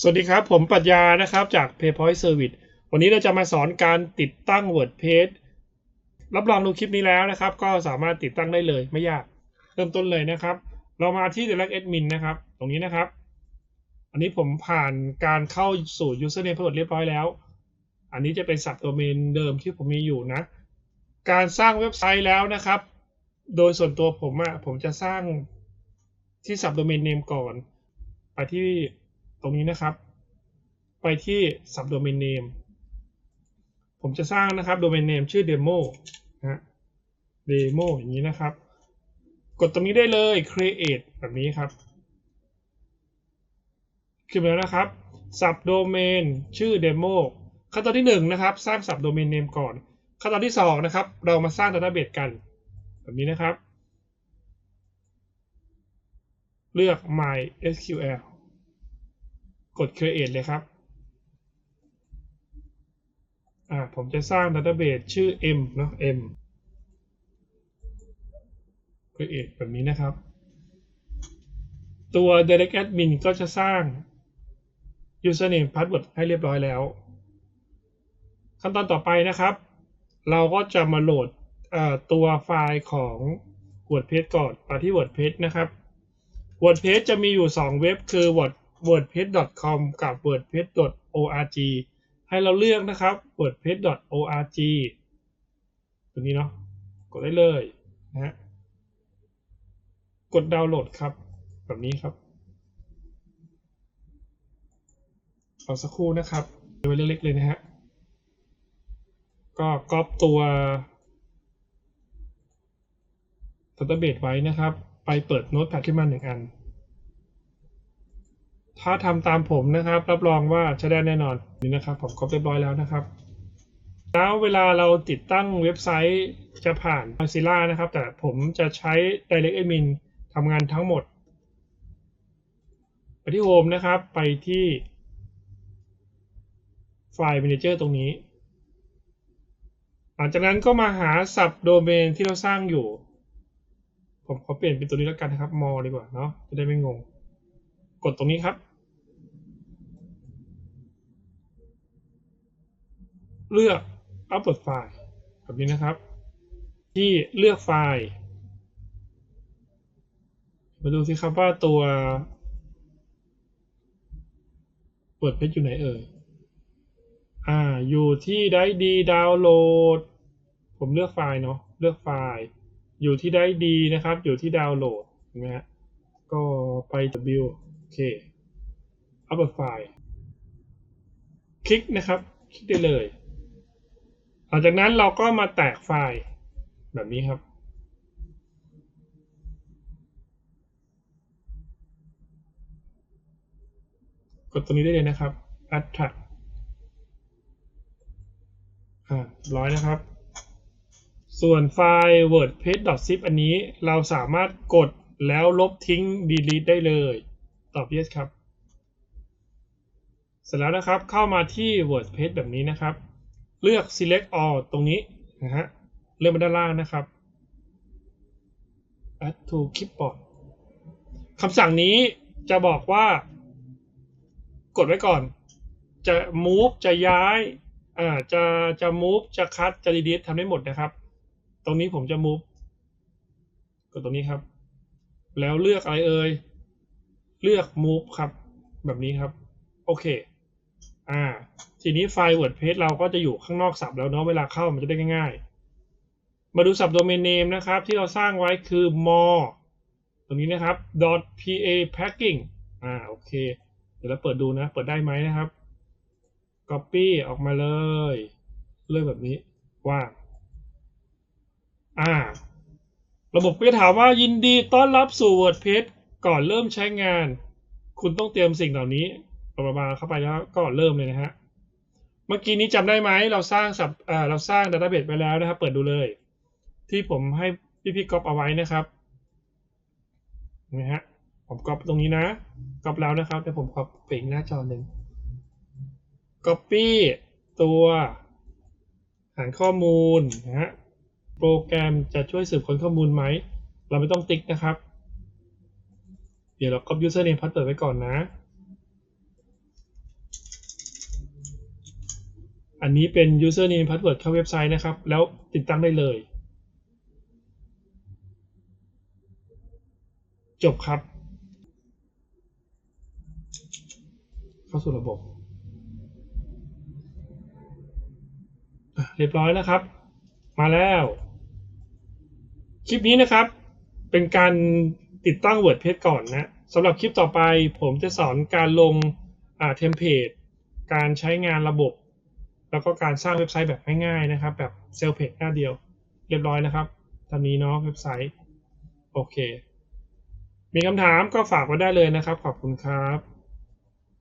สวัสดีครับ ผมปรัชญานะครับจาก PayPoint Service วันนี้เราจะมาสอนการติดตั้ง WordPress รับรองดูคลิปนี้แล้วนะครับ ก็สามารถติดตั้งได้เลยไม่ยาก เริ่มต้นเลยนะครับ เรามาที่ Direct Admin นะครับ ตรงนี้นะครับ อันนี้ผมผ่านการเข้าสู่ Username Password เรียบร้อยแล้ว อันนี้จะเป็น Subdomain เดิมที่ผมมีอยู่นะ การสร้างเว็บไซต์แล้วนะครับ โดยส่วนตัวผมอะผมจะสร้างที่ Subdomain Name ก่อนไปที่ ตรงนี้นะครับ ไปที่ subdomain name ผมจะสร้างนะครับ domain name ชื่อ demo นะฮะ demo อย่างนี้นะครับ กดตรงนี้ได้เลย create แบบนี้ครับขึ้นมาแล้วนะครับ subdomain ชื่อ demo ขั้นตอนที่ 1 นะครับ สร้าง subdomain name ก่อน ขั้นตอนที่ 2 นะครับ เรามาสร้าง database กัน แบบนี้นะครับ เลือก MySQL กด create เลยครับ อ่าผมจะสร้าง database ชื่อ m เนาะ m create แบบนี้นะครับ ตัว direct admin ก็จะสร้าง username password ให้เรียบร้อยแล้ว ขั้นตอนต่อไปนะครับ เราก็จะมาโหลดตัวไฟล์ของ WordPress ก่อนมาที่ WordPress นะครับ WordPress จะมีอยู่ 2 เว็บคือ Word wordpress.com กับ wordpress.org ให้เราเลือกนะครับ wordpress.org ตัวนี้เนาะกดได้เลยนะฮะกดดาวน์โหลดครับ แบบนี้ครับเอาสักครู่นะครับไว้เล็กๆเลยนะฮะก็ก๊อปตัว database ไว้นะครับ ไปเปิดโน้ตแพดขึ้นมาหนึ่งอัน ถ้าทำตามผมนะครับ รับรองว่าใช้ได้แน่นอนนี่นะครับผมก๊อปเรียบร้อยแล้วนะครับ แล้วเวลาเราติดตั้งเว็บไซต์จะผ่าน Mozilla นะครับ แต่ผมจะใช้ Direct Admin ทำงานทั้งหมด ไปที่ Home นะครับ ไปที่ไฟล์ Manager ตรงนี้ หลังจากนั้นก็มาหา Subdomain ที่เราสร้างอยู่ ผมขอเปลี่ยนเป็นตัวนี้แล้วกันนะครับ มอดีกว่าเนาะจะได้ไม่งง กดตรงนี้ครับ เลือก Upload ไฟล์แบบนี้นะครับ ที่เลือกไฟล์ มาดูสิครับว่าตัวเปิดเพจอยู่ไหนเอ่ยอ่าอยู่ที่ได้ดีดาวน์โหลด ผมเลือกไฟล์เนาะเลือกไฟล์ อยู่ที่ได้ดีนะครับ อยู่ที่ดาวน์โหลดเห็นไหมฮะก็ไป W เค อัปโหลดไฟล์ คลิกนะครับ คลิกได้เลย หลังจากนั้นเราก็มาแตกไฟล์แบบนี้ครับ กดตรงนี้ได้เลยนะครับ Attract อ่าร้อยนะครับ ส่วนไฟล์ wordpress.zip อันนี้เราสามารถกดแล้วลบทิ้ง delete ได้เลย ตอบ yes ครับ เสร็จแล้วนะครับเข้ามาที่ WordPress แบบนี้นะครับ เลือก select all ตรงนี้นะฮะเลื่อนมาด้านล่างนะครับ add to clipboard คำสั่งนี้จะบอกว่า กดไว้ก่อน จะ move จะย้ายอ่าจะจะ move จะ cut จะ delete ทำได้หมดนะครับ ตรงนี้ผมจะ move กดตรงนี้ครับ แล้วเลือกอะไรเอ่ย เลือก move ครับ แบบนี้ครับ โอเค อ่า ทีนี้ไฟล์ WordPress เราก็จะอยู่ข้างนอกสับแล้วเนาะ เวลาเข้ามันจะได้ง่ายๆ มาดู subdomain name นะครับ ที่เราสร้างไว้คือ more ตรงนี้นะครับ .pa packing อ่า โอเค เดี๋ยวเราเปิดดูนะ เปิดได้ไหมนะครับ copy ออกมาเลย เลือกแบบนี้ว่างอ่า ระบบก็จะถามว่ายินดีต้อนรับสู่ WordPress ก่อนเริ่มใช้งาน คุณต้องเตรียมสิ่งเหล่านี้ประมาณเข้าไปแล้วก็เริ่มเลยนะฮะเมื่อกี้นี้จำได้ไหมเราสร้างสับเราสร้างดัตต้าเบสไปแล้วนะครับ เปิดดูเลย ที่ผมให้พี่พี่ก๊อปเอาไว้นะครับนะฮะผมก๊อปตรงนี้นะก๊อปแล้วนะครับแต่ผมก๊อปเปล่งหน้าจอหนึ่ง Copy ตัวหารข้อมูลนะฮะโปรแกรมจะช่วยสืบค้นข้อมูลไหม เราไม่ต้องติ๊กนะครับ เดี๋ยวเรา copy username password ไว้ก่อนนะ อันนี้เป็น username password เข้าเว็บไซต์นะครับ แล้วติดตั้งได้เลย จบครับ เข้าสู่ระบบ เรียบร้อยแล้วครับ มาแล้ว คลิปนี้นะครับ เป็นการ ติดตั้ง WordPress ก่อนนะสำหรับคลิปต่อไปผมจะสอนการลงเทมเพลตการใช้งานระบบ แล้วก็การสร้างเว็บไซต์แบบง่ายๆนะครับ แบบเซลเพจหน้าเดียว เรียบร้อยนะครับตอนนี้เนาะเว็บไซต์ โอเค มีคำถามก็ฝากไว้ได้เลยนะครับ ขอบคุณครับ